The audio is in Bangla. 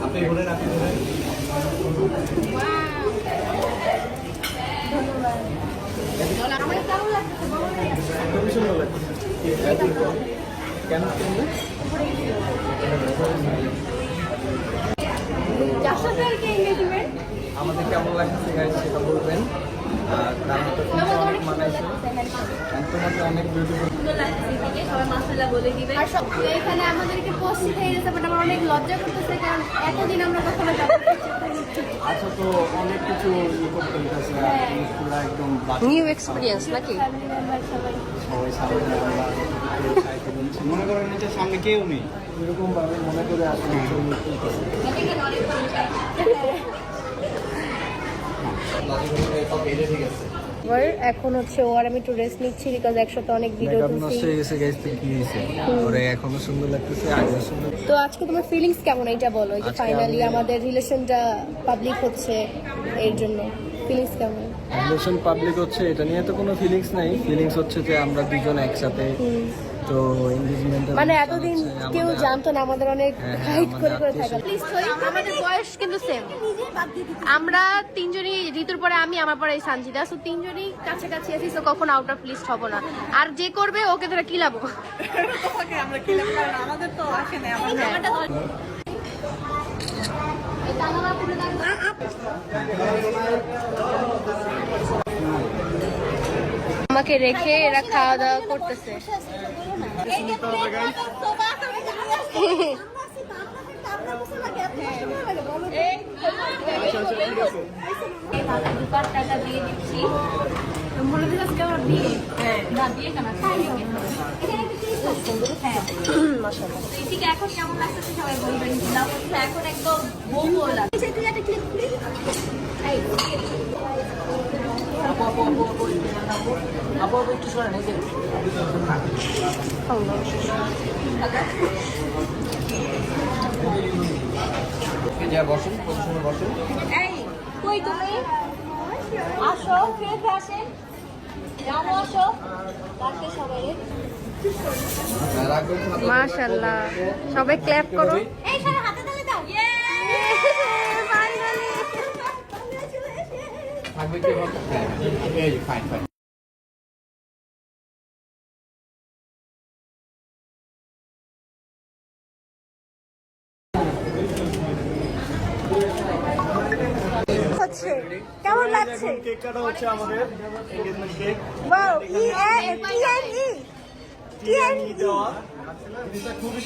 আপনি ঘুরেন আপনি ঘুরেন আমার কেমন লাগছে বলো না। খুবই সুন্দর কেন? আমাদের কেমন লাগছে গাইজ সেটা বলবেন আর তার মতো লাগছে। তোমাকে অনেক বিউটিফুল সুন্দর লাগছে এদিকে, সবাই মাশাআল্লাহ বলে দিবে। আর সব এখানে আমাদেরকে পোস্ট গেছে বাট আমার অনেক লজ্জা করতেছে কারণ এতদিন আমরা কখনো আচ্ছা তো অনেক কিছু করতে হইতেছে হ্যাঁ। পুরো একদম নিউ এক্সপিরিয়েন্স নাকি? সবাই। সামনে। মনে করেন নিচে সামনে কেউ নেই। এরকম ভাবে মনে করে আসলে। এবার এখন হচ্ছে ও আর আমি একটু রেস্ট নিচ্ছি বিকজ একসাথে অনেক ভিডিও তুলছি। তো আজকে তোমার ফিলিংস কেমন? এইটা বলো যে ফাইনালি আমাদের রিলেশনটা পাবলিক হচ্ছে এর জন্য। ফিলিংস কেমন? রিলেশন পাবলিক হচ্ছে এটা নিয়ে তো কোনো ফিলিংস নাই। ফিলিংস হচ্ছে যে আমরা দুজন একসাথে তো মানে এতদিন কেউ জানতো না আমাদের অনেক হ্যাঁ, হ্যাঁ, হাইট করে করে আমাদের থাকা। আমাদের বয়স কিন্তু সেম আমরা তিনজনই ঋতুর পরে আমি আমার পরে সানজিদা। সো তিনজনই কাছাকাছি আছি তো কখনো আউট অফ লিস্ট হব না। আর যে করবে ওকে ধরে কিলাবো আমাকে রেখে এরা খাওয়া দাওয়া করতেছে। এখন কেমন একদম বউ লাগছে এই, আপু আপু একটু সরেন এই যে যা বসুন পজিশনে বসুন এই কই তুমি আসো ফিরে আসেন জানো আসো ডাকতে সবাই মাশাআল্লাহ। সবাই ক্ল্যাপ করো। এই সারা হাতে তালে দাও। ফাইনালি থাকবে কি হ্যাঁ এই ফাইন ফাইন হচ্ছে কেমন লাগছে? কেক কাটা হচ্ছে আমাদের engagement cake wow E A T N E T N E দেওয়া। খুবই